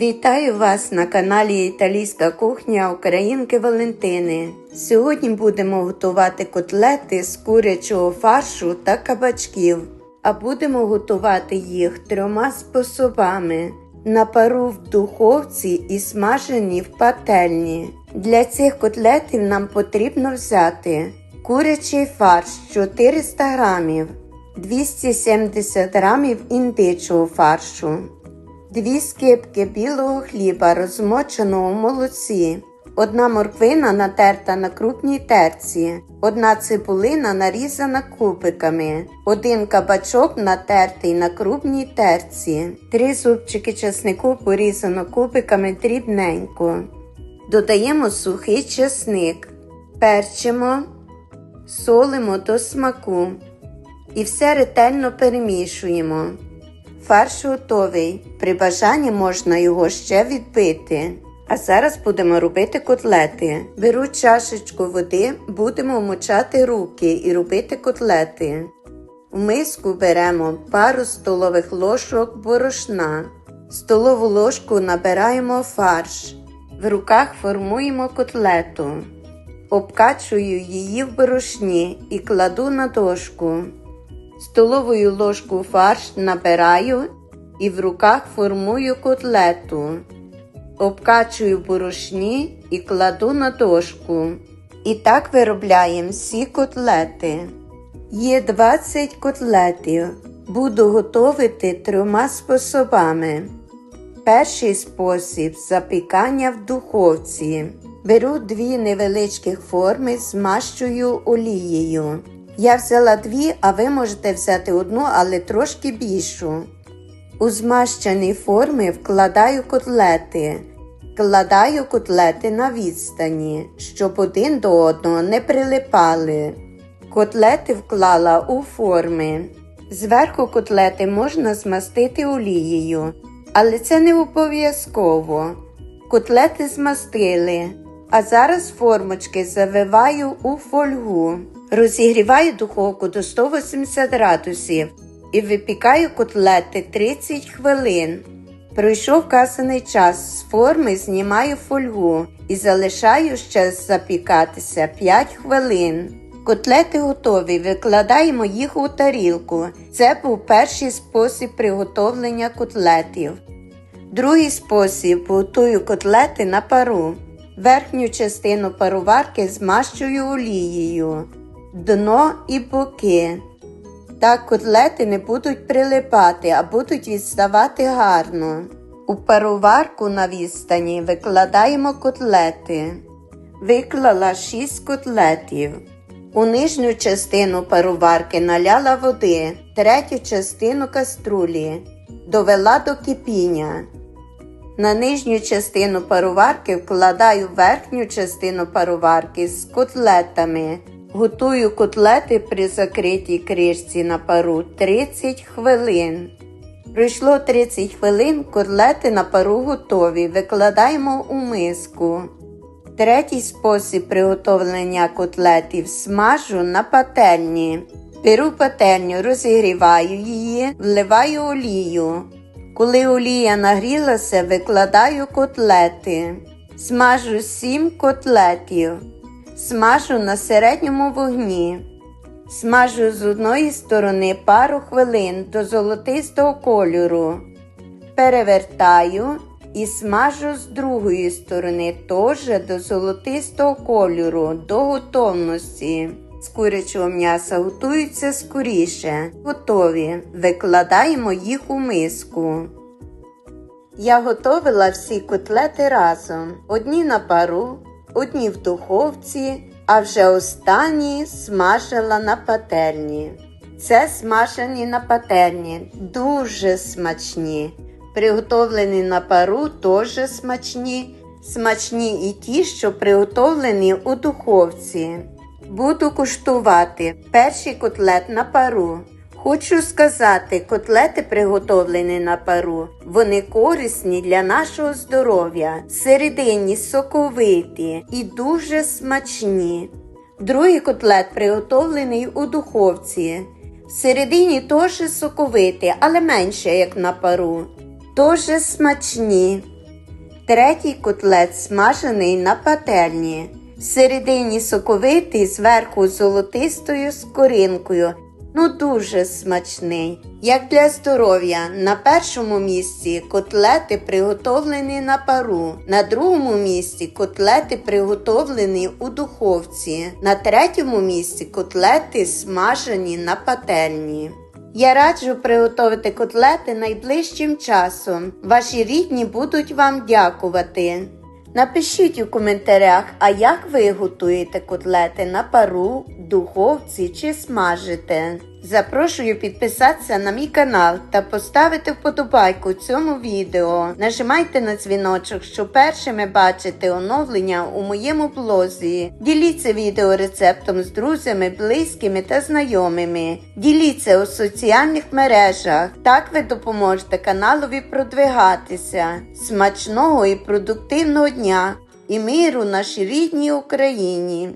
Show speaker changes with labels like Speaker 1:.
Speaker 1: Вітаю вас на каналі Італійська кухня Українки Валентини. Сьогодні будемо готувати котлети з курячого фаршу та кабачків, а будемо готувати їх трьома способами: на пару в духовці і смажені в пательні. Для цих котлетів нам потрібно взяти курячий фарш 400 грамів, 270 грамів індичого фаршу. Дві скипки білого хліба, розмоченого в молоці, одна морквина натерта на крупній терці, одна цибулина нарізана кубиками, один кабачок натертий на крупній терці, три зубчики чеснику порізано кубиками дрібненько. Додаємо сухий чесник, перчимо, солимо до смаку. І все ретельно перемішуємо. Фарш готовий. При бажанні можна його ще відбити. А зараз будемо робити котлети. Беру чашечку води, будемо мочати руки і робити котлети. В миску беремо пару столових ложок борошна. Столову ложку набираємо фарш. В руках формуємо котлету. Обкачую її в борошні і кладу на дошку. Столовою ложку фарш набираю і в руках формую котлету. Обкачую в борошні і кладу на дошку. І так виробляємо всі котлети. Є 20 котлетів. Буду готувати трьома способами. Перший спосіб запікання в духовці. Беру дві невеличких форми, змащую олією. Я взяла дві, а ви можете взяти одну, але трошки більшу. У змащені форми вкладаю котлети. Кладаю котлети на відстані, щоб один до одного не прилипали. Котлети вклала у форми. Зверху котлети можна змастити олією, але це не обов'язково. Котлети змастили, а зараз формочки завиваю у фольгу. Розігріваю духовку до 180 градусів і випікаю котлети 30 хвилин. Пройшов вказаний час, з форми знімаю фольгу і залишаю ще запікатися 5 хвилин. Котлети готові, викладаємо їх у тарілку. Це був перший спосіб приготовлення котлетів. Другий спосіб готую котлети на пару. Верхню частину паруварки змащую олією, дно і боки. Так котлети не будуть прилипати, а будуть відставати гарно. У паруварку на відстані викладаємо котлети. Виклала 6 котлетів. У нижню частину паруварки наляла води, третю частину каструлі, довела до кипіння. На нижню частину паруварки вкладаю верхню частину паруварки з котлетами. Готую котлети при закритій кришці на пару 30 хвилин. Пройшло 30 хвилин, котлети на пару готові. Викладаємо у миску. Третій спосіб приготовлення котлетів смажу на пательні. Беру пательню, розігріваю її, вливаю олію. Коли олія нагрілася, викладаю котлети. Смажу 7 котлетів. Смажу на середньому вогні. Смажу з одної сторони пару хвилин до золотистого кольору. Перевертаю і смажу з другої сторони теж до золотистого кольору, до готовності. З курячого м'яса готуються скоріше. Готові. Викладаємо їх у миску. Я готовила всі котлети разом. Одні на пару, одні в духовці, а вже останні смажила на пательні. Це смажені на пательні, дуже смачні. Приготовлені на пару теж смачні. Смачні і ті, що приготовлені у духовці. Буду куштувати перший котлет на пару. Хочу сказати, котлети приготовлені на пару, вони корисні для нашого здоров'я, всередині соковиті і дуже смачні. Другий котлет приготовлений у духовці. Всередині теж соковиті, але менше, як на пару. Дуже смачні. Третій котлет смажений на пательні. Всередині соковитий, зверху золотистою скоринкою. Ну дуже смачний. Як для здоров'я, на першому місці котлети приготовлені на пару, на другому місці котлети приготовлені у духовці, на третьому місці котлети смажені на пательні. Я раджу приготувати котлети найближчим часом. Ваші рідні будуть вам дякувати. Напишіть у коментарях, а як ви готуєте котлети на пару, духовці чи смажите. Запрошую підписатися на мій канал та поставити вподобайку цьому відео. Нажимайте на дзвіночок, щоб першими бачити оновлення у моєму блозі. Діліться відео рецептом з друзями, близькими та знайомими. Діліться у соціальних мережах. Так ви допоможете каналові продвигатися. Смачного і продуктивного дня і миру нашій рідній Україні!